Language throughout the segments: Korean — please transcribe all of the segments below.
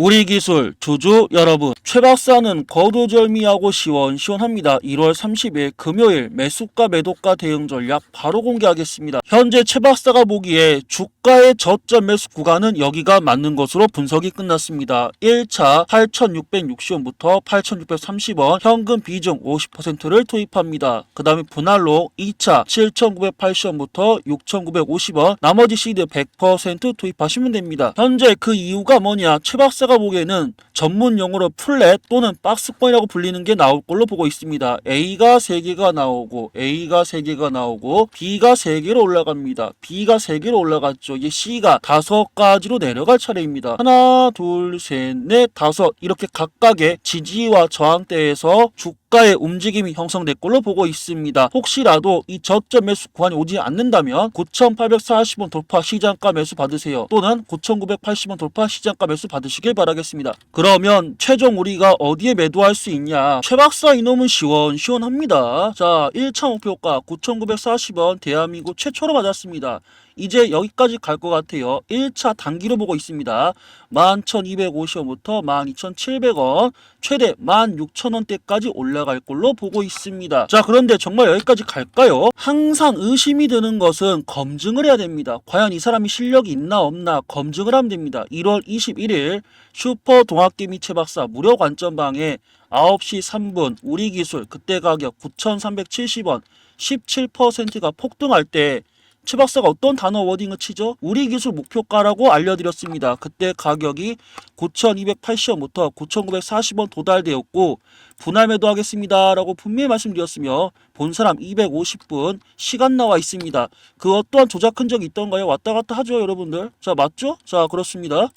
우리 기술 주주 여러분 최 박사는 거두절미하고 시원시원합니다. 1월 30일 금요일 매수가 매도가 대응 전략 바로 공개하겠습니다. 현재 최 박사가 보기에 주가의 저점 매수 구간은 여기가 맞는 것으로 분석이 끝났습니다. 1차 8,660원부터 8,630원 현금 비중 50%를 투입합니다. 그 다음에 분할로 2차 7,980원부터 6,950원 나머지 시드 100% 투입하시면 됩니다. 현재 그 이유가 뭐냐 최 박사 가 보기에는 전문 용어로 플랫 또는 박스권이라고 불리는 게 나올 걸로 보고 있습니다. A가 3개가 나오고 A가 3개가 나오고 B가 3개로 올라갑니다. B가 3개로 올라갔죠. 이제 C가 5가지로 내려갈 차례입니다. 하나 둘 셋 넷 다섯 이렇게 각각의 지지와 저항대에서 주 가의 움직임이 형성될 걸로 보고 있습니다. 혹시라도 이 저점 매수 구간이 오지 않는다면 9,840원 돌파 시장가 매수 받으세요. 또는 9,980원 돌파 시장가 매수 받으시길 바라겠습니다. 그러면 최종 우리가 어디에 매도할 수 있냐? 최 박사 이놈은 시원시원합니다. 자, 1차 목표가 9,940원 대한민국 최초로 맞았습니다. 이제 여기까지 갈 것 같아요. 1차 단기로 보고 있습니다. 11,250원부터 12,700원, 최대 16,000원대까지 올라갈 걸로 보고 있습니다. 자, 그런데 정말 여기까지 갈까요? 항상 의심이 드는 것은 검증을 해야 됩니다. 과연 이 사람이 실력이 있나 없나 검증을 하면 됩니다. 1월 21일 슈퍼 동학개 미체 박사 무료 관점방에 9시 3분 우리 기술 그때 가격 9,370원 17%가 폭등할 때 최 박사가 어떤 단어 워딩을 치죠? 우리 기술 목표가라고 알려드렸습니다. 그때 가격이 9,280원부터 9,940원 도달되었고 분할 매도하겠습니다 라고 분명히 말씀드렸으며 본 사람 250분 시간 나와 있습니다. 그 어떠한 조작 흔적이 있던가요? 왔다 갔다 하죠, 여러분들. 자, 맞죠? 자, 그렇습니다.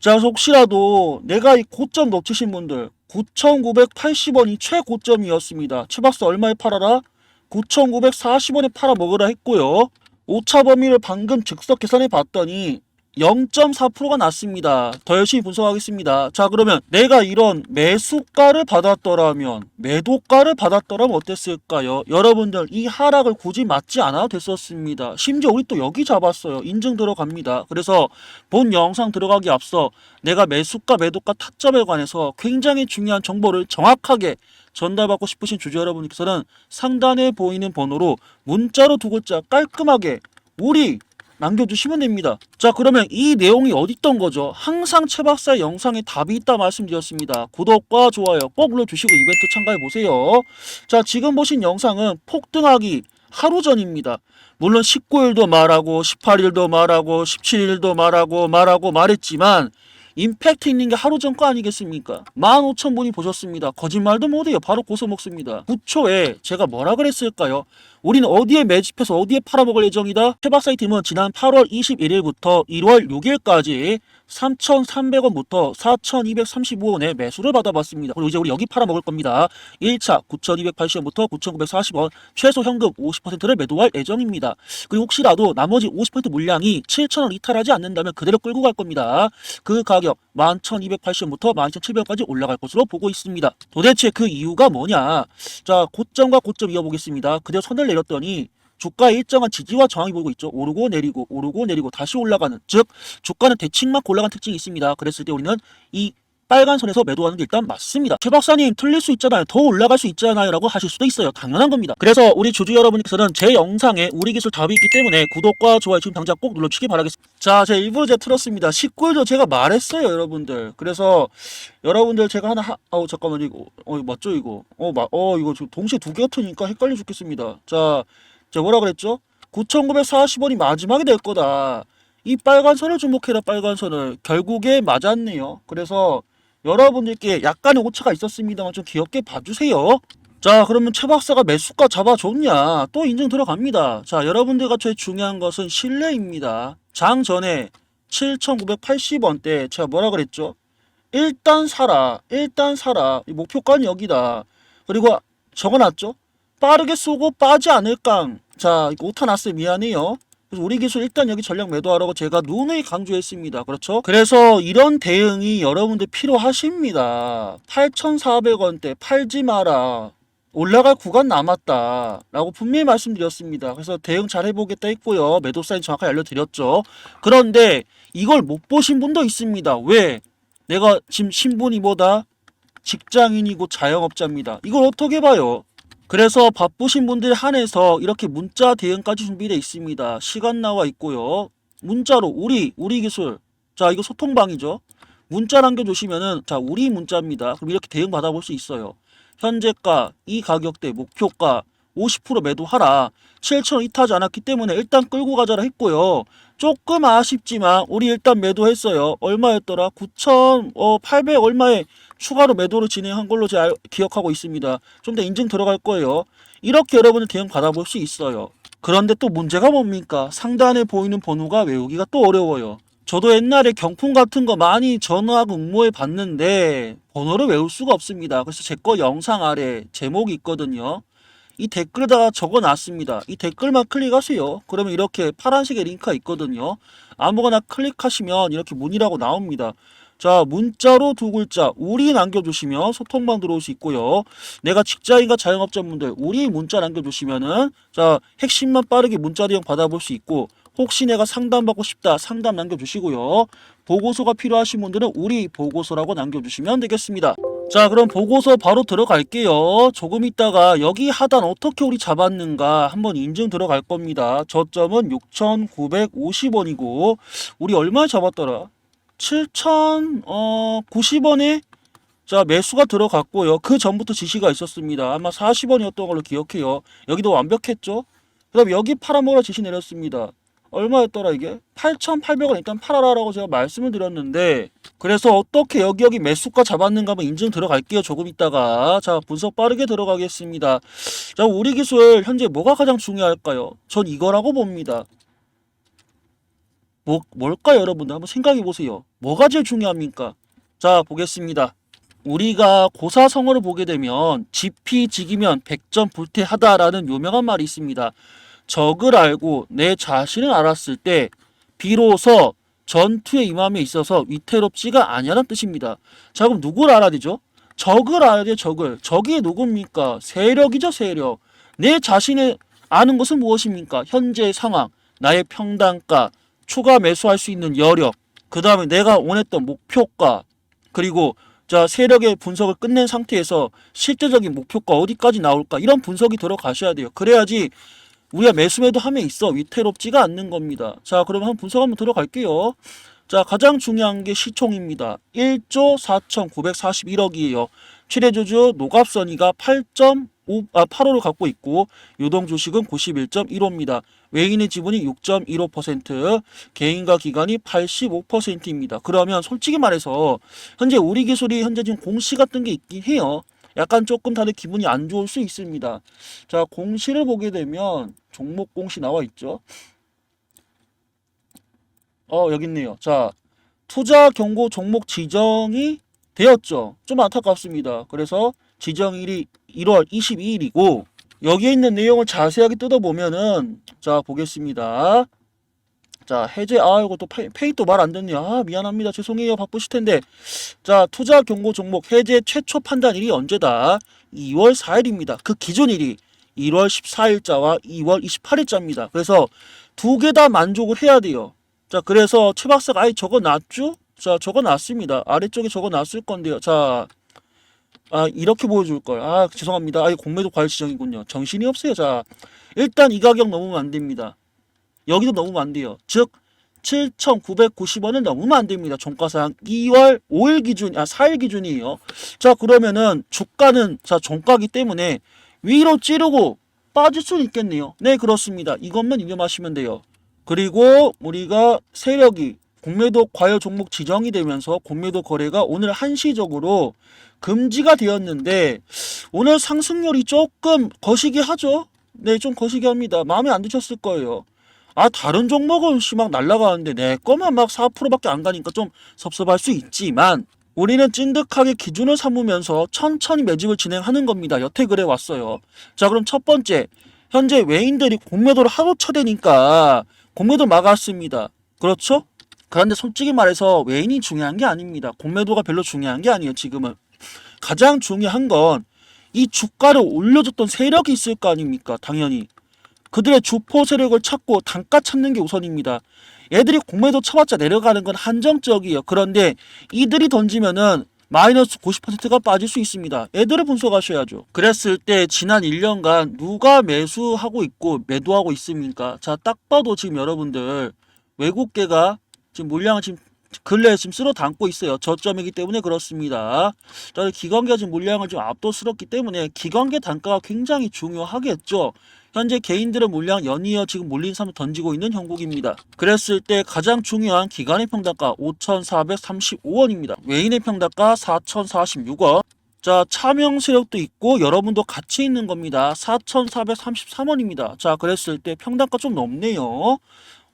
자, 혹시라도 내가 이 고점 놓치신 분들 9,980원이 최고점이었습니다. 최 박사 얼마에 팔아라? 9,940원에 팔아 먹으라 했고요. 오차 범위를 방금 즉석 계산해 봤더니 0.4%가 났습니다. 더 열심히 분석하겠습니다. 자, 그러면 내가 이런 매수가를 받았더라면, 매도가를 받았더라면 어땠을까요? 여러분들, 이 하락을 굳이 맞지 않아도 됐었습니다. 심지어 우리 또 여기 잡았어요. 인증 들어갑니다. 그래서 본 영상 들어가기 앞서 내가 매수가, 매도가 타점에 관해서 굉장히 중요한 정보를 정확하게 전달받고 싶으신 주주 여러분께서는 상단에 보이는 번호로 문자로 두 글자 깔끔하게 우리 남겨주시면 됩니다. 자 그러면 이 내용이 어디 있던 거죠? 항상 최 박사의 영상에 답이 있다 말씀드렸습니다. 구독과 좋아요 꼭 눌러주시고 이벤트 참가해보세요. 자 지금 보신 영상은 폭등하기 하루 전입니다. 물론 19일도 말하고 18일도 말하고 17일도 말하고 말하고 말했지만 임팩트 있는 게 하루 전 거 아니겠습니까? 15,000분이 보셨습니다. 거짓말도 못해요. 바로 고소 먹습니다. 9초에 제가 뭐라 그랬을까요? 우리는 어디에 매집해서 어디에 팔아먹을 예정이다? 최박사의 팀은 지난 8월 21일부터 1월 6일까지 3,300원부터 4,235원에 매수를 받아봤습니다. 그리고 이제 우리 여기 팔아먹을 겁니다. 1차 9,280원부터 9,940원 최소 현금 50%를 매도할 예정입니다. 그리고 혹시라도 나머지 50% 물량이 7,000원 이탈하지 않는다면 그대로 끌고 갈 겁니다. 그 가격 11,280원부터 12,700원까지 올라갈 것으로 보고 있습니다. 도대체 그 이유가 뭐냐? 자, 고점과 고점 이어보겠습니다. 그대로 선을 내렸더니 주가의 일정한 지지와 저항이 보이고 있죠. 오르고 내리고 오르고 내리고 다시 올라가는 즉 주가는 대칭만 올라간 특징이 있습니다. 그랬을 때 우리는 이 빨간 선에서 매도하는 게 일단 맞습니다. 최 박사님 틀릴 수 있잖아요. 더 올라갈 수 있잖아요. 라고 하실 수도 있어요. 당연한 겁니다. 그래서 우리 주주 여러분께서는 제 영상에 우리 기술 답이 있기 때문에 구독과 좋아요 지금 당장 꼭 눌러주시기 바라겠습니다. 자, 제가 일부러 제가 틀었습니다. 19일도 제가 말했어요, 여러분들. 그래서 여러분들 제가 하나 하, 아우 잠깐만 이거 어 맞죠 이거 어, 마, 어 이거 동시에 두 개가 트니까 헷갈려 죽겠습니다. 자, 제가 뭐라 그랬죠? 9,940원이 마지막이 될 거다. 이 빨간 선을 주목해라 빨간 선을 결국에 맞았네요. 그래서 여러분들께 약간의 오차가 있었습니다만 좀 귀엽게 봐주세요. 자 그러면 최 박사가 매수가 잡아줬냐 또 인증 들어갑니다. 자 여러분들과 제일 중요한 것은 신뢰입니다. 장 전에 7,980원대 제가 뭐라 그랬죠? 일단 사라 일단 사라 이 목표가는 여기다. 그리고 적어놨죠? 빠르게 쏘고 빠지 않을 깡. 자, 오타 났어요. 미안해요. 그래서 우리 기술 일단 여기 전략 매도하라고 제가 누누이 강조했습니다. 그렇죠? 그래서 이런 대응이 여러분들 필요하십니다. 8,400원대 팔지 마라. 올라갈 구간 남았다. 라고 분명히 말씀드렸습니다. 그래서 대응 잘 해보겠다 했고요. 매도 사인 정확하게 알려드렸죠. 그런데 이걸 못 보신 분도 있습니다. 왜? 내가 지금 신분이 뭐다? 직장인이고 자영업자입니다. 이걸 어떻게 봐요? 그래서 바쁘신 분들 한해서 이렇게 문자 대응까지 준비되어 있습니다. 시간 나와 있고요. 문자로 우리 우리 기술 자 이거 소통방이죠. 문자 남겨주시면은 자 우리 문자입니다. 그럼 이렇게 대응 받아볼 수 있어요. 현재가 이 가격대 목표가 50% 매도하라. 7천 이타지 않았기 때문에 일단 끌고 가자라 했고요. 조금 아쉽지만 우리 일단 매도했어요. 얼마였더라? 9,800 얼마에 추가로 매도를 진행한 걸로 제가 알- 기억하고 있습니다. 좀 더 인증 들어갈 거예요. 이렇게 여러분들 대응 받아볼 수 있어요. 그런데 또 문제가 뭡니까? 상단에 보이는 번호가 외우기가 또 어려워요. 저도 옛날에 경품 같은 거 많이 전화하고 응모해 봤는데 번호를 외울 수가 없습니다. 그래서 제 거 영상 아래 제목이 있거든요. 이 댓글에다가 적어 놨습니다. 이 댓글만 클릭하세요. 그러면 이렇게 파란색의 링크가 있거든요. 아무거나 클릭하시면 이렇게 문의라고 나옵니다. 자, 문자로 두 글자, 우리 남겨주시면 소통방 들어올 수 있고요. 내가 직장인과 자영업자분들, 우리 문자 남겨주시면은, 자, 핵심만 빠르게 문자 대응 받아볼 수 있고, 혹시 내가 상담받고 싶다, 상담 남겨주시고요. 보고서가 필요하신 분들은 우리 보고서라고 남겨주시면 되겠습니다. 자, 그럼 보고서 바로 들어갈게요. 조금 있다가 여기 하단 어떻게 우리 잡았는가 한번 인증 들어갈 겁니다. 저점은 6,950원이고, 우리 얼마에 잡았더라? 7,090원에 자 매수가 들어갔고요. 그 전부터 지시가 있었습니다. 아마 40원이었던 걸로 기억해요. 여기도 완벽했죠. 그 다음 여기 팔아먹으라 지시 내렸습니다. 얼마였더라 이게? 8,800원 일단 팔아라라고 제가 말씀을 드렸는데 그래서 어떻게 여기 여기 매수가 잡았는가 한번 인증 들어갈게요. 조금 있다가 자 분석 빠르게 들어가겠습니다. 자 우리 기술 현재 뭐가 가장 중요할까요? 전 이거라고 봅니다. 뭐 뭘까요, 여러분들? 한번 생각해 보세요. 뭐가 제일 중요합니까? 자 보겠습니다. 우리가 고사성어를 보게 되면 지피지기면 백전 불태하다라는 유명한 말이 있습니다. 적을 알고 내 자신을 알았을 때 비로소 전투에 임함에 있어서 위태롭지가 아니라는 뜻입니다. 자 그럼 누구를 알아야 되죠? 적을 알아야 돼요. 적을. 적이 누굽니까? 세력이죠. 세력. 내 자신의 아는 것은 무엇입니까? 현재의 상황, 나의 평단가, 추가 매수할 수 있는 여력, 그 다음에 내가 원했던 목표가, 그리고 자 세력의 분석을 끝낸 상태에서 실제적인 목표가 어디까지 나올까 이런 분석이 들어가셔야 돼요. 그래야지 우리가 매수매도 함에 있어 위태롭지가 않는 겁니다. 자 그럼 한번 분석 한번 들어갈게요. 자 가장 중요한 게 시총입니다. 1조 4,941억이에요. 최대주주 노갑선이가 8.5, 아, 8호를 갖고 있고 유동 주식은 91.15입니다. 외인의 지분이 6.15%, 개인과 기관이 85%입니다. 그러면 솔직히 말해서 현재 우리 기술이 현재 지금 공시 같은 게 있긴 해요. 약간 조금 다들 기분이 안 좋을 수 있습니다. 자, 공시를 보게 되면 종목 공시 나와 있죠. 어, 여기 있네요. 자, 투자 경고 종목 지정이 되었죠. 좀 안타깝습니다. 그래서 지정일이 1월 22일이고 여기에 있는 내용을 자세하게 뜯어보면은 자 보겠습니다. 자 해제 아 이거 또 페이, 페이 또 말안 됐네요. 아 미안합니다. 죄송해요. 바쁘실 텐데 자 투자 경고 종목 해제 최초 판단일이 언제다? 2월 4일입니다. 그 기존일이 1월 14일자와 2월 28일자입니다. 그래서 두 개 다 만족을 해야 돼요. 자 그래서 최 박사가 아예 적어놨죠? 자 적어놨습니다. 아래쪽에 적어놨을 건데요. 자 아 이렇게 보여줄 걸. 아 죄송합니다. 아 공매도 과열 지정이군요. 정신이 없어요. 자 일단 이 가격 넘으면 안 됩니다. 여기도 넘으면 안 돼요. 즉 7,990원은 넘으면 안 됩니다. 종가상 2월 5일 기준, 아 4일 기준이에요. 자 그러면은 주가는 자 종가기 때문에 위로 찌르고 빠질 수는 있겠네요. 네 그렇습니다. 이것만 유념하시면 돼요. 그리고 우리가 세력이 공매도 과열 종목 지정이 되면서 공매도 거래가 오늘 한시적으로 금지가 되었는데 오늘 상승률이 조금 거시기 하죠. 네, 좀 거시기 합니다. 마음에 안 드셨을 거예요. 아, 다른 종목은 씨막 날라가는데 내 거만 막 4%밖에 안 가니까 좀 섭섭할 수 있지만 우리는 찐득하게 기준을 삼으면서 천천히 매집을 진행하는 겁니다. 여태 그래 왔어요. 자, 그럼 첫 번째. 현재 외인들이 공매도를 하루 쳐대니까 공매도 막았습니다. 그렇죠? 그런데 솔직히 말해서 외인이 중요한 게 아닙니다. 공매도가 별로 중요한 게 아니에요, 지금은. 가장 중요한 건 이 주가를 올려줬던 세력이 있을 거 아닙니까? 당연히. 그들의 주포 세력을 찾고 단가 찾는 게 우선입니다. 얘들이 공매도 쳐봤자 내려가는 건 한정적이에요. 그런데 이들이 던지면은 마이너스 90%가 빠질 수 있습니다. 애들을 분석하셔야죠. 그랬을 때 지난 1년간 누가 매수하고 있고 매도하고 있습니까? 자, 딱 봐도 지금 여러분들 외국계가 지금 물량을 지금 근래에 지금 쓸어 담고 있어요. 저점이기 때문에 그렇습니다. 자, 기관계가 지금 물량을 좀 압도스럽기 때문에 기관계 단가가 굉장히 중요하겠죠. 현재 개인들의 물량 연이어 지금 몰린 삼을 던지고 있는 형국입니다. 그랬을 때 가장 중요한 기관의 평단가 5,435원입니다. 외인의 평단가 4,046원. 자, 차명 세력도 있고 여러분도 같이 있는 겁니다. 4,433원입니다. 자, 그랬을 때 평단가 좀 높네요.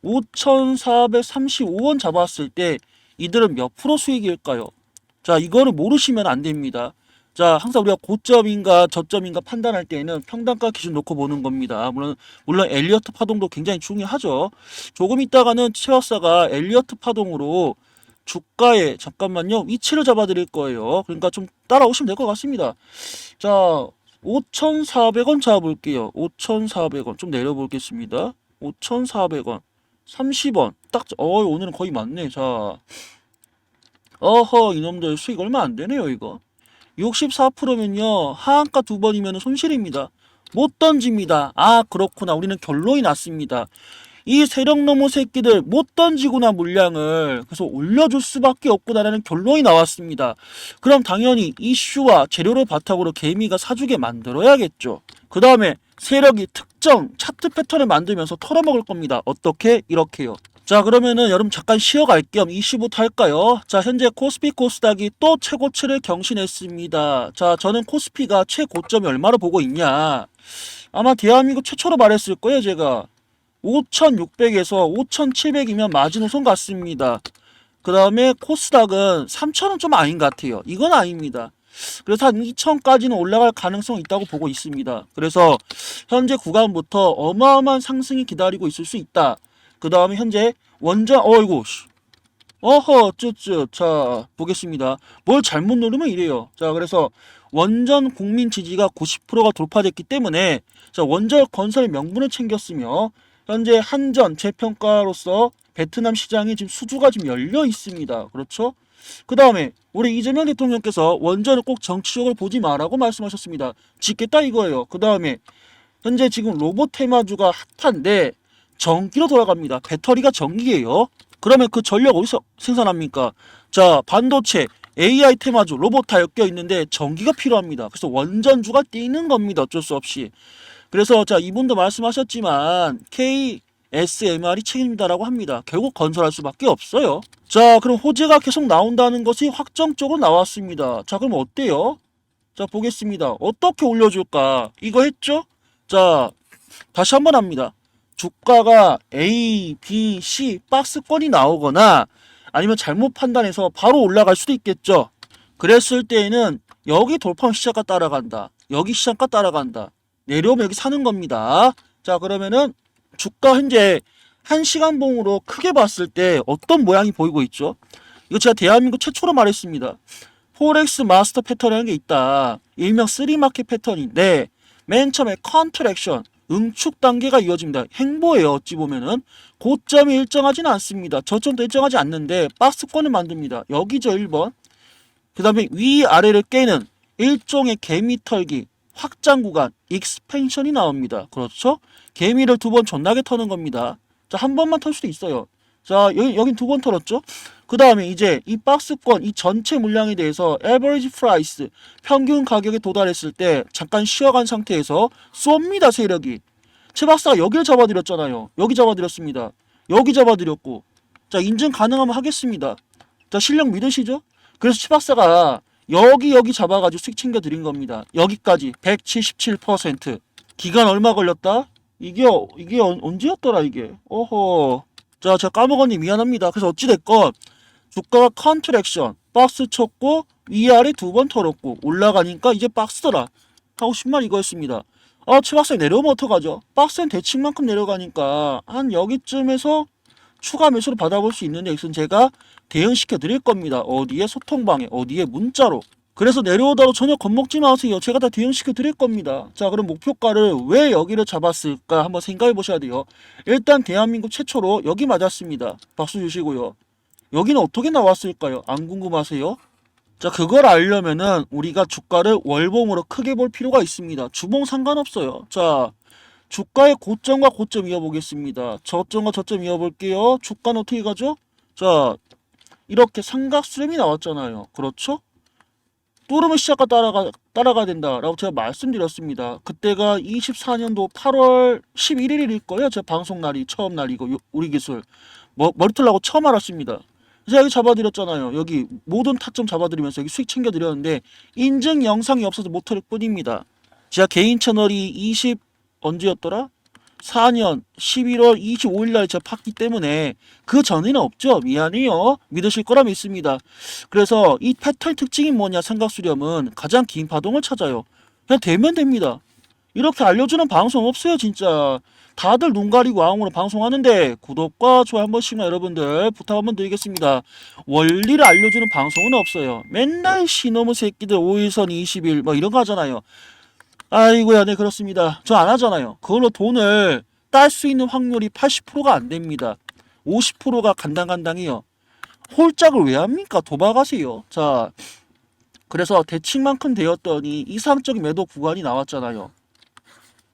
5,435원 잡았을 때 이들은 몇 프로 수익일까요? 자, 이거를 모르시면 안 됩니다. 자, 항상 우리가 고점인가 저점인가 판단할 때에는 평단가 기준 놓고 보는 겁니다. 물론 물론 엘리어트 파동도 굉장히 중요하죠. 조금 있다가는 최화사가 엘리어트 파동으로 주가에 잠깐만요 위치를 잡아 드릴 거예요. 그러니까 좀 따라오시면 될 것 같습니다. 자, 5,400원 잡아볼게요. 5,400원 좀 내려보겠습니다. 5,400원, 30원 딱. 어, 오늘은 거의 맞네. 자, 어허 이놈들 수익 얼마 안 되네요 이거. 64%면요 하한가 두 번이면 손실입니다. 못 던집니다. 아 그렇구나 우리는 결론이 났습니다. 이 세력 너머 새끼들 못 던지구나 물량을 그래서 올려줄 수밖에 없구나라는 결론이 나왔습니다. 그럼 당연히 이슈와 재료를 바탕으로 개미가 사주게 만들어야겠죠. 그 다음에 세력이 특 정 차트 패턴을 만들면서 털어먹을 겁니다. 어떻게? 이렇게요. 자 그러면은 여러분 잠깐 쉬어갈 겸 이슈부터 할까요? 자 현재 코스피 코스닥이 또 최고치를 경신했습니다. 자 저는 코스피가 최고점이 얼마로 보고 있냐? 아마 대한민국 최초로 말했을 거예요 제가 5,600에서 5,700이면 마지노선 같습니다. 그 다음에 코스닥은 3,000은 좀 아닌 것 같아요. 이건 아닙니다. 그래서 한 2,000까지는 올라갈 가능성이 있다고 보고 있습니다. 그래서 현재 구간부터 어마어마한 상승이 기다리고 있을 수 있다. 그 다음에 현재 원전 어이구 씨. 어허 쯔쯔 자 보겠습니다 뭘 잘못 누르면 이래요 자 그래서 원전 국민 지지가 90%가 돌파됐기 때문에 자 원전 건설 명분을 챙겼으며 현재 한전 재평가로서 베트남 시장이 지금 수주가 지금 열려 있습니다 그렇죠 그 다음에 우리 이재명 대통령께서 원전을 꼭 정치적으로 보지 마라고 말씀하셨습니다 짓겠다 이거예요 그 다음에 현재 지금 로봇 테마주가 핫한데 전기로 돌아갑니다. 배터리가 전기예요. 그러면 그 전력 어디서 생산합니까? 자, 반도체, AI 테마주, 로봇 다 엮여 있는데 전기가 필요합니다. 그래서 원전주가 뛰는 겁니다. 어쩔 수 없이. 그래서 자, 이분도 말씀하셨지만 KSMR이 책임이다라고 합니다. 결국 건설할 수밖에 없어요. 자, 그럼 호재가 계속 나온다는 것이 확정적으로 나왔습니다. 자, 그럼 어때요? 자, 보겠습니다. 어떻게 올려줄까? 이거 했죠? 자, 다시 한번 합니다. 주가가 A, B, C 박스권이 나오거나 아니면 잘못 판단해서 바로 올라갈 수도 있겠죠. 그랬을 때에는 여기 돌파하면 시작가 따라간다. 여기 시작가 따라간다. 내려오면 여기 사는 겁니다. 자 그러면은 주가 현재 1시간 봉으로 크게 봤을 때 어떤 모양이 보이고 있죠? 이거 제가 대한민국 최초로 말했습니다. 포렉스 마스터 패턴이라는 게 있다. 일명 3마켓 패턴인데 맨 처음에 컨트랙션 응축 단계가 이어집니다. 행보예요. 어찌 보면은 고점이 일정하지는 않습니다. 저점도 일정하지 않는데 박스권을 만듭니다. 여기죠 1번. 그 다음에 위아래를 깨는 일종의 개미 털기 확장 구간 익스펜션이 나옵니다. 그렇죠? 개미를 두 번 존나게 터는 겁니다. 자, 한 번만 털 수도 있어요. 자, 여기, 여긴 두 번 털었죠? 그 다음에 이제 이 박스권, 이 전체 물량에 대해서 average price, 평균 가격에 도달했을 때 잠깐 쉬어간 상태에서 쏩니다, 세력이. 최 박사가 여기를 잡아드렸잖아요. 여기 잡아드렸습니다. 여기 잡아드렸고. 자, 인증 가능하면 하겠습니다. 자, 실력 믿으시죠? 그래서 최 박사가 여기 여기 잡아가지고 수익 챙겨드린 겁니다. 여기까지 177%. 기간 얼마 걸렸다? 이게 이게 언- 언제였더라 이게? 어허. 자, 제가 까먹었니 미안합니다. 그래서 어찌됐건 주가가 컨트랙션 박스 쳤고 위아래 두 번 털었고 올라가니까 이제 박스더라 하고 싶은 말 이거였습니다. 아, 최박사님 내려오면 어떡하죠? 박스는 대칭만큼 내려가니까 한 여기쯤에서 추가 매수를 받아볼 수 있는데 이것은 제가 대응시켜 드릴 겁니다. 어디에 소통방에 어디에 문자로 그래서 내려오다도 전혀 겁먹지 마세요. 제가 다 대응시켜 드릴 겁니다. 자, 그럼 목표가를 왜 여기를 잡았을까 한번 생각해 보셔야 돼요. 일단 대한민국 최초로 여기 맞았습니다. 박수 주시고요. 여기는 어떻게 나왔을까요? 안 궁금하세요? 자, 그걸 알려면은 우리가 주가를 월봉으로 크게 볼 필요가 있습니다. 주봉 상관없어요. 자, 주가의 고점과 고점 이어보겠습니다. 저점과 저점 이어볼게요. 주가는 어떻게 가죠? 자, 이렇게 삼각수렴이 나왔잖아요. 그렇죠? 뚜르면 시작과 따라가, 따라가야 된다라고 제가 말씀드렸습니다. 그때가 24년도 8월 11일일 거예요. 제 방송 날이 처음 날이고, 요- 우리 기술. 머, 머리털 나고 처음 알았습니다. 제가 여기 잡아드렸잖아요. 여기 모든 타점 잡아드리면서 여기 수익 챙겨드렸는데, 인증 영상이 없어서 못할 뿐입니다. 제가 개인 채널이 20, 언제였더라? 4년 11월 25일 날 팠기 때문에 그 전에는 없죠. 미안해요. 믿으실 거라 믿습니다. 그래서 이 패턴 특징이 뭐냐 삼각수렴은 가장 긴 파동을 찾아요. 그냥 되면 됩니다. 이렇게 알려주는 방송 없어요 진짜. 다들 눈 가리고 아웅으로 방송하는데 구독과 좋아요 한 번씩만 여러분들 부탁 한번 드리겠습니다. 원리를 알려주는 방송은 없어요. 맨날 시너무 새끼들 5일선 20일 뭐 이런 거 하잖아요. 아이고야 네 그렇습니다. 저 안 하잖아요. 그걸로 돈을 딸 수 있는 확률이 80%가 안 됩니다. 50%가 간당간당해요. 홀짝을 왜 합니까? 도박하세요. 자, 그래서 대칭만큼 되었더니 이상적인 매도 구간이 나왔잖아요.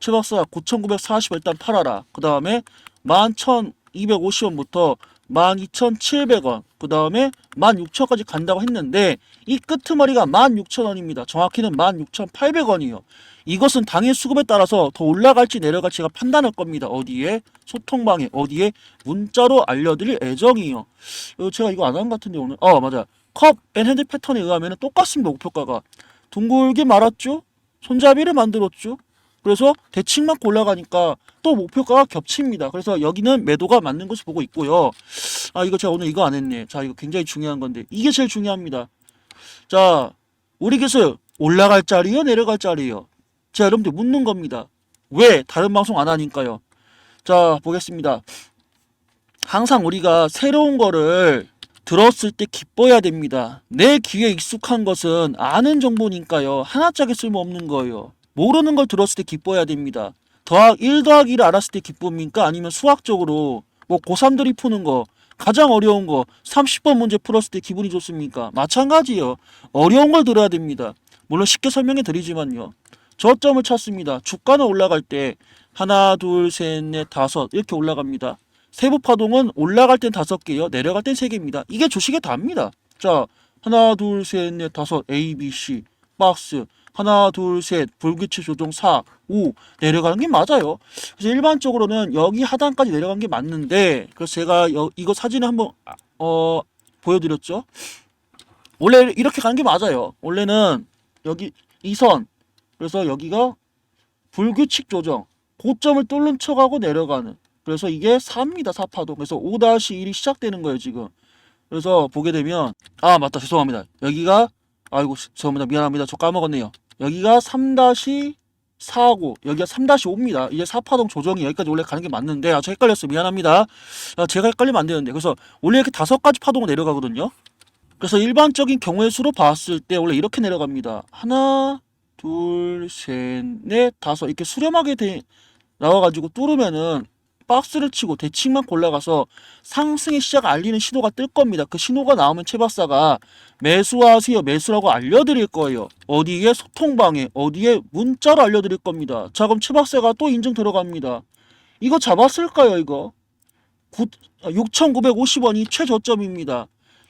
최박사 9,940원 일단 팔아라. 그 다음에 11,250원부터 12,700원, 그 다음에 16,000원까지 간다고 했는데 이 끄트머리가 16,000원입니다. 정확히는 16,800원이요. 이것은 당일 수급에 따라서 더 올라갈지 내려갈지가 판단할 겁니다. 어디에? 소통방에 어디에? 문자로 알려드릴 예정이요. 어, 제가 이거 안 한 것 같은데 오늘. 어 맞아. 컵 앤 핸드 패턴에 의하면 똑같습니다. 목표가가. 둥글게 말았죠. 손잡이를 만들었죠. 그래서 대칭만 올라가니까 또 목표가가 겹칩니다. 그래서 여기는 매도가 맞는 것을 보고 있고요. 아 이거 제가 오늘 이거 안 했네. 자 이거 굉장히 중요한 건데 이게 제일 중요합니다. 자 우리 기술 올라갈 자리요 내려갈 자리요. 자 여러분들 묻는 겁니다. 왜 다른 방송 안 하니까요. 자 보겠습니다. 항상 우리가 새로운 거를 들었을 때 기뻐해야 됩니다. 내 귀에 익숙한 것은 아는 정보니까요. 하나짜리 쓸모없는 거예요. 모르는 걸 들었을 때 기뻐해야 됩니다. 더하 1 더하기를 알았을 때 기쁩니까? 아니면 수학적으로 뭐 고3들이 푸는 거 가장 어려운 거 30번 문제 풀었을 때 기분이 좋습니까? 마찬가지요. 어려운 걸 들어야 됩니다. 물론 쉽게 설명해 드리지만요. 저점을 찾습니다. 주가는 올라갈 때 하나, 둘, 셋, 넷, 다섯 이렇게 올라갑니다. 세부 파동은 올라갈 땐 다섯 개요, 내려갈 땐 세 개입니다. 이게 주식의 답니다. 자, 하나, 둘, 셋, 넷, 다섯, A, B, C, 박스. 하나, 둘, 셋, 불규칙 조정 4, 5 내려가는 게 맞아요. 그래서 일반적으로는 여기 하단까지 내려간 게 맞는데, 그래서 제가 여- 이거 사진을 한번 아, 어 보여드렸죠. 원래 이렇게 가는 게 맞아요. 원래는 여기 이 선, 그래서 여기가 불규칙 조정, 고점을 뚫는 척하고 내려가는. 그래서 이게 4입니다, 4파동. 그래서 5-1이 시작되는 거예요, 지금. 그래서 보게 되면, 아, 맞다, 죄송합니다. 여기가, 아이고, 죄송합니다. 미안합니다. 저 까먹었네요. 여기가 3-4고, 여기가 3-5입니다. 이제 4파동 조정이 여기까지 원래 가는 게 맞는데, 아, 저 헷갈렸어요. 미안합니다. 아, 제가 헷갈리면 안 되는데. 그래서 원래 이렇게 다섯 가지 파동으로 내려가거든요. 그래서 일반적인 경우의 수로 봤을 때 원래 이렇게 내려갑니다. 하나, 둘, 셋, 넷, 다섯 이렇게 수렴하게 돼 나와가지고 뚫으면은 박스를 치고 대칭만 골라가서 상승의 시작 알리는 신호가 뜰 겁니다. 그 신호가 나오면 최 박사가 매수하세요 매수라고 알려드릴 거예요. 어디에 소통방에 어디에 문자로 알려드릴 겁니다. 자 그럼 최 박사가 또 인증 들어갑니다. 이거 잡았을까요 이거? 6,950원이 최저점입니다.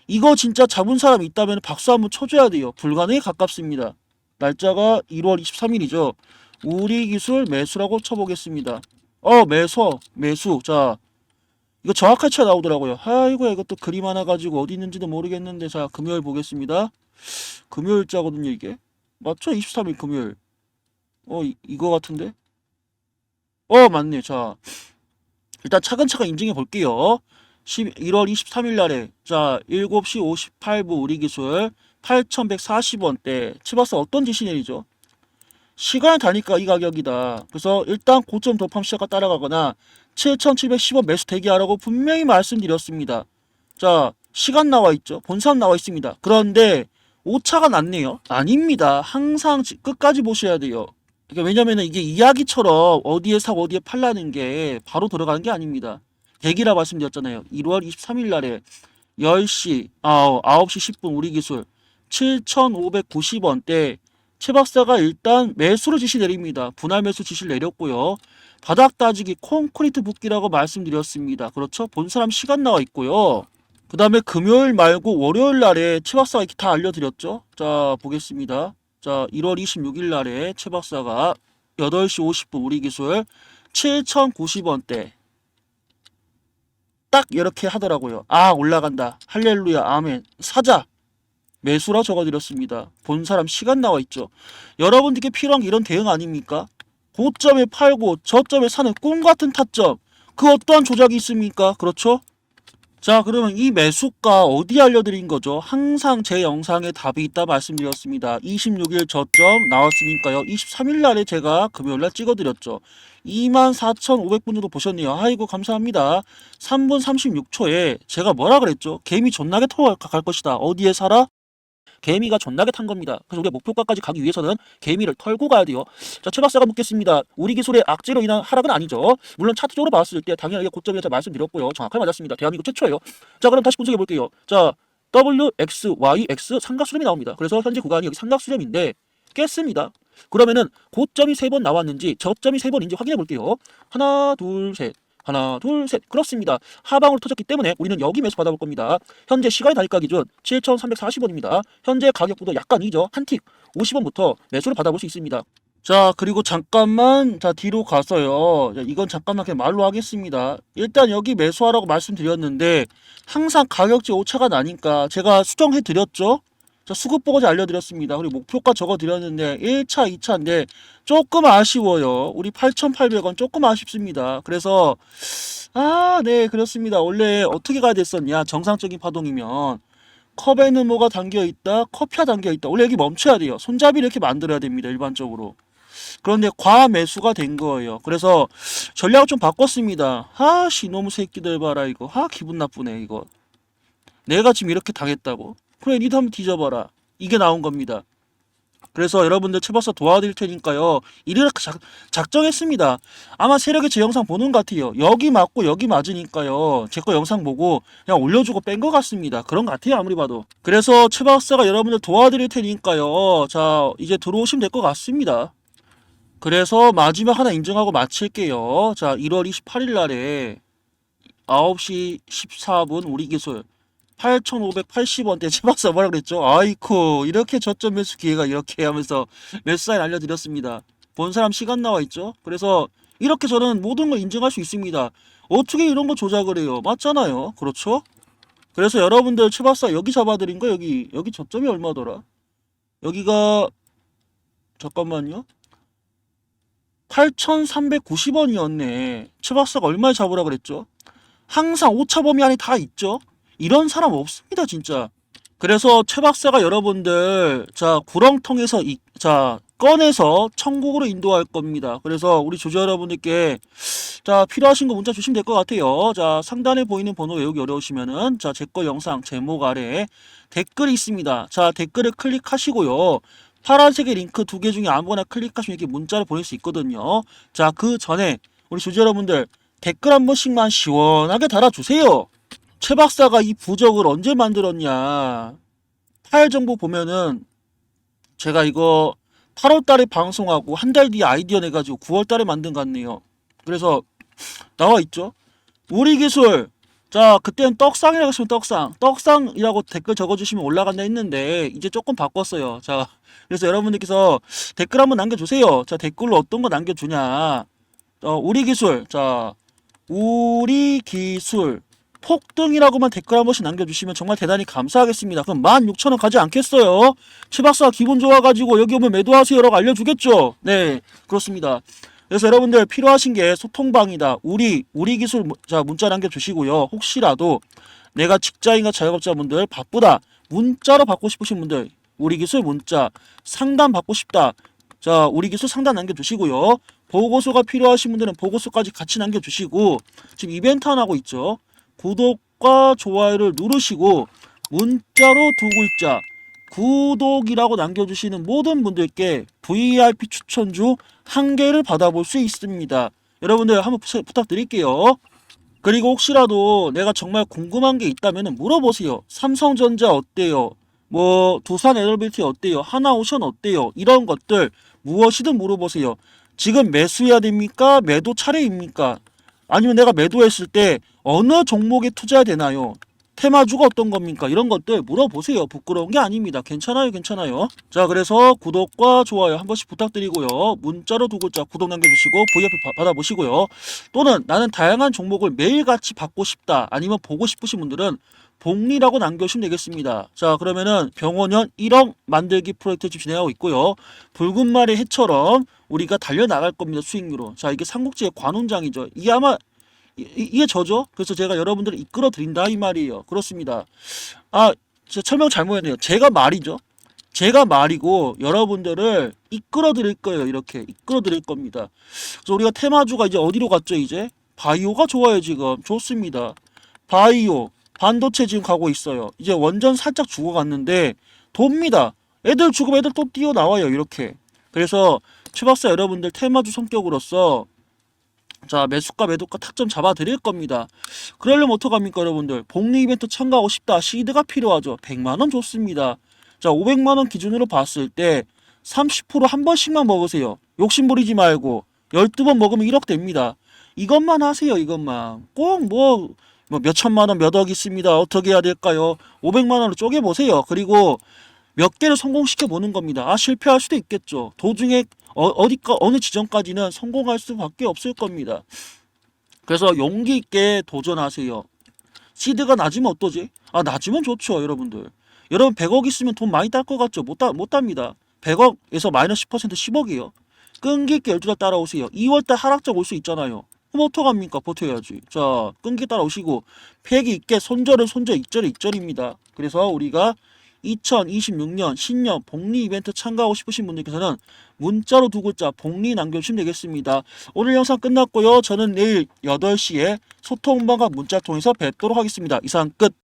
이거 진짜 잡은 사람 있다면 박수 한번 쳐줘야 돼요. 불가능에 가깝습니다. 날짜가 1월 23일이죠. 우리 기술 매수라고 쳐보겠습니다. 어, 매수, 매수. 자, 이거 정확한 차 나오더라고요. 아이고, 이것도 그림 하나 가지고 어디 있는지도 모르겠는데, 자, 금요일 보겠습니다. 금요일자거든요, 이게. 맞죠? 23일 금요일. 어, 이, 이거 같은데? 어, 맞네. 자, 일단 차근차근 인증해 볼게요. 1월 23일 날에, 자, 7시 58분 우리 기술 8,140원대. 치바스 어떤 지시 내리죠? 시간을 다니까 이 가격이다. 그래서 일단 고점 도팜 시작과 따라가거나 7,710원 매수 대기하라고 분명히 말씀드렸습니다. 자, 시간 나와 있죠. 본산 나와 있습니다. 그런데 오차가 났네요. 아닙니다. 항상 지- 끝까지 보셔야 돼요. 그러니까 왜냐면은 이게 이야기처럼 어디에 사고 어디에 팔라는 게 바로 들어가는 게 아닙니다. 대기라 말씀드렸잖아요. 1월 23일 날에 10시, 아, 9시 10분 우리 기술 7,590원대 최 박사가 일단 매수를 지시 내립니다. 분할 매수 지시를 내렸고요. 바닥 따지기 콘크리트 붓기라고 말씀드렸습니다. 그렇죠? 본 사람 시간 나와 있고요. 그 다음에 금요일 말고 월요일 날에 최 박사가 이렇게 다 알려드렸죠? 자, 보겠습니다. 자, 1월 26일 날에 최 박사가 8시 50분 우리 기술 7,090원대 딱 이렇게 하더라고요. 아, 올라간다. 할렐루야, 아멘. 사자. 매수라 적어드렸습니다. 본 사람 시간 나와 있죠. 여러분들께 필요한 게 이런 대응 아닙니까? 고점에 팔고 저점에 사는 꿈 같은 타점. 그 어떠한 조작이 있습니까? 그렇죠? 자, 그러면 이 매수가 어디 알려드린 거죠? 항상 제 영상에 답이 있다 말씀드렸습니다. 26일 저점 나왔으니까요. 23일 날에 제가 금요일 날 찍어드렸죠. 24,500분 정도 보셨네요. 아이고, 감사합니다. 3분 36초에 제가 뭐라 그랬죠? 개미 존나게 토할 갈 것이다. 어디에 살아? 개미가 존나게 탄 겁니다. 그래서 우리가 목표가까지 가기 위해서는 개미를 털고 가야 돼요. 자, 최 박사가 묻겠습니다. 우리 기술의 악재로 인한 하락은 아니죠. 물론 차트적으로 봤을 때 당연하게 고점이라 말씀드렸고요. 정확하게 맞았습니다. 대한민국 최초예요. 자, 그럼 다시 분석해 볼게요. 자, W, X, Y, X 삼각수렴이 나옵니다. 그래서 현재 구간이 여기 삼각수렴인데 깼습니다. 그러면은 고점이 세 번 나왔는지 저점이 세 번인지 확인해 볼게요. 하나, 둘, 셋. 하나, 둘, 셋. 그렇습니다. 하방으로 터졌기 때문에 우리는 여기 매수 받아볼 겁니다. 현재 시간의 단가 기준 7,340원입니다. 현재 가격보다 약간 이죠. 한 틱 50원부터 매수를 받아볼 수 있습니다. 자, 그리고 잠깐만, 자, 뒤로 가서요. 자, 이건 잠깐만 그냥 말로 하겠습니다. 일단 여기 매수하라고 말씀드렸는데, 항상 가격지 오차가 나니까 제가 수정해 드렸죠? 자, 수급 보고자 알려드렸습니다. 그리고 목표가 적어 드렸는데, 1차, 2차인데, 조금 아쉬워요. 우리 8,800원 조금 아쉽습니다. 그래서, 아, 네, 그렇습니다. 원래 어떻게 가야 됐었냐? 정상적인 파동이면. 컵에는 뭐가 담겨 있다, 커피가 담겨 있다. 원래 여기 멈춰야 돼요. 손잡이를 이렇게 만들어야 됩니다. 일반적으로. 그런데 과매수가 된 거예요. 그래서 전략을 좀 바꿨습니다. 아, 시놈 새끼들 봐라 이거. 아, 기분 나쁘네 이거. 내가 지금 이렇게 당했다고. 그래, 니도 한번 뒤져봐라. 이게 나온 겁니다. 그래서 여러분들 최박사 도와드릴 테니까요. 이렇게 작, 작정했습니다. 아마 세력의 제 영상 보는 것 같아요. 여기 맞고 여기 맞으니까요. 제 거 영상 보고 그냥 올려주고 뺀 것 같습니다. 그런 것 같아요. 아무리 봐도. 그래서 최 박사가 여러분들 도와드릴 테니까요. 자, 이제 들어오시면 될 것 같습니다. 그래서 마지막 하나 인증하고 마칠게요. 자, 1월 28일 날에 9시 14분 우리 기술 8,580원대 최 박사 뭐라 그랬죠? 아이쿠 이렇게 저점 매수 기회가 이렇게 하면서 매수 사인 알려드렸습니다. 본 사람 시간 나와 있죠? 그래서 이렇게 저는 모든 걸 인증할 수 있습니다. 어떻게 이런 거 조작을 해요? 맞잖아요. 그렇죠? 그래서 여러분들 최 박사 여기 잡아드린 거 여기 여기 저점이 얼마더라? 여기가 잠깐만요. 8,390원이었네. 최 박사가 얼마에 잡으라 그랬죠? 항상 오차 범위 안에 다 있죠? 이런 사람 없습니다, 진짜. 그래서 최 박사가 여러분들 자 구렁텅에서 이, 자 꺼내서 천국으로 인도할 겁니다. 그래서 우리 조조 여러분들께 자 필요하신 거 문자 주시면 될 것 같아요. 자 상단에 보이는 번호 외우기 어려우시면은 자 제 거 영상 제목 아래 댓글이 있습니다. 자 댓글을 클릭하시고요. 파란색의 링크 두 개 중에 아무거나 클릭하시면 이렇게 문자를 보낼 수 있거든요. 자 그 전에 우리 조조 여러분들 댓글 한 번씩만 시원하게 달아주세요. 최 박사가 이 부적을 언제 만들었냐. 파일 정보 보면은 제가 이거 8월 달에 방송하고 한 달 뒤에 아이디어 내가지고 9월 달에 만든 것 같네요. 그래서 나와 있죠. 우리 기술. 자, 그때는 떡상이라고 했으면 떡상. 떡상이라고 댓글 적어주시면 올라간다 했는데 이제 조금 바꿨어요. 자, 그래서 여러분들께서 댓글 한번 남겨주세요. 자, 댓글로 어떤 거 남겨주냐. 어, 우리 기술. 자, 우리 기술. 폭등이라고만 댓글 한 번씩 남겨주시면 정말 대단히 감사하겠습니다. 그럼 16,000원 가지 않겠어요? 최 박사 기분 좋아가지고 여기 오면 매도하세요라고 알려주겠죠? 네, 그렇습니다. 그래서 여러분들 필요하신 게 소통방이다. 우리, 우리 기술 문- 자 문자 남겨주시고요. 혹시라도 내가 직장인과 자영업자분들 바쁘다. 문자로 받고 싶으신 분들 우리 기술 문자 상담 받고 싶다. 자, 우리 기술 상담 남겨주시고요. 보고서가 필요하신 분들은 보고서까지 같이 남겨주시고 지금 이벤트 하나 하고 있죠. 구독과 좋아요를 누르시고 문자로 두 글자 구독이라고 남겨주시는 모든 분들께 VIP 추천주 한 개를 받아볼 수 있습니다. 여러분들 한번 부- 부탁드릴게요. 그리고 혹시라도 내가 정말 궁금한 게 있다면 물어보세요. 삼성전자 어때요? 뭐 두산 에너빌티 어때요? 하나오션 어때요? 이런 것들 무엇이든 물어보세요. 지금 매수해야 됩니까? 매도 차례입니까? 아니면 내가 매도했을 때 어느 종목에 투자해야 되나요? 테마주가 어떤 겁니까? 이런 것들 물어보세요. 부끄러운 게 아닙니다. 괜찮아요, 괜찮아요. 자, 그래서 구독과 좋아요 한 번씩 부탁드리고요. 문자로 두 글자 구독 남겨주시고 VIP 바- 받아보시고요. 또는 나는 다양한 종목을 매일같이 받고 싶다. 아니면 보고 싶으신 분들은 복리라고 남겨주시면 되겠습니다. 자, 그러면은 병원연 1억 만들기 프로젝트 지금 진행하고 있고요. 붉은 말의 해처럼 우리가 달려나갈 겁니다. 수익률로. 자, 이게 삼국지의 관훈장이죠. 이게 아마 이, 이- 이게 저죠. 그래서 제가 여러분들을 이끌어 드린다 이 말이에요. 그렇습니다. 아, 저 설명 잘못했네요. 제가 말이죠. 제가 말이고 여러분들을 이끌어 드릴 거예요. 이렇게 이끌어 드릴 겁니다. 그래서 우리가 테마주가 이제 어디로 갔죠? 이제 바이오가 좋아요. 지금 좋습니다. 바이오 반도체 지금 가고 있어요. 이제 원전 살짝 죽어갔는데 돕니다. 애들 죽으면 애들 또 뛰어 나와요. 이렇게. 그래서 최박사 여러분들 테마주 성격으로서 자 매수가 매도가 탁점 잡아 드릴 겁니다. 그러려면 어떡합니까 여러분들 복리 이벤트 참가하고 싶다 시드가 필요하죠. 100만원 좋습니다. 자 500만원 기준으로 봤을 때 30%한 번씩만 먹으세요. 욕심 부리지 말고 12번 먹으면 1억 됩니다. 이것만 하세요 이것만 꼭뭐 뭐 몇 천만 원 몇 억 있습니다. 어떻게 해야 될까요? 500만 원으로 쪼개 보세요. 그리고 몇 개를 성공시켜 보는 겁니다. 아 실패할 수도 있겠죠. 도중에 어, 어디까 어느 지점까지는 성공할 수밖에 없을 겁니다. 그래서 용기 있게 도전하세요. 시드가 낮으면 어떠지? 아 낮으면 좋죠, 여러분들. 여러분 100억 있으면 돈 많이 딸 것 같죠? 못, 따, 못 답니다. 100억에서 마이너스 10% 10억이요. 끈기 있게 12달 따라오세요. 2월달 하락장 올 수 있잖아요. 그럼 어떡합니까? 버텨야지. 자, 끈기 따라오시고 패기 있게 손절은 손절, 익절은 익절입니다. 그래서 우리가 2026년 신년 복리 이벤트 참가하고 싶으신 분들께서는 문자로 두 글자 복리 남겨주시면 되겠습니다. 오늘 영상 끝났고요. 저는 내일 8시에 소통방과 문자 통해서 뵙도록 하겠습니다. 이상 끝.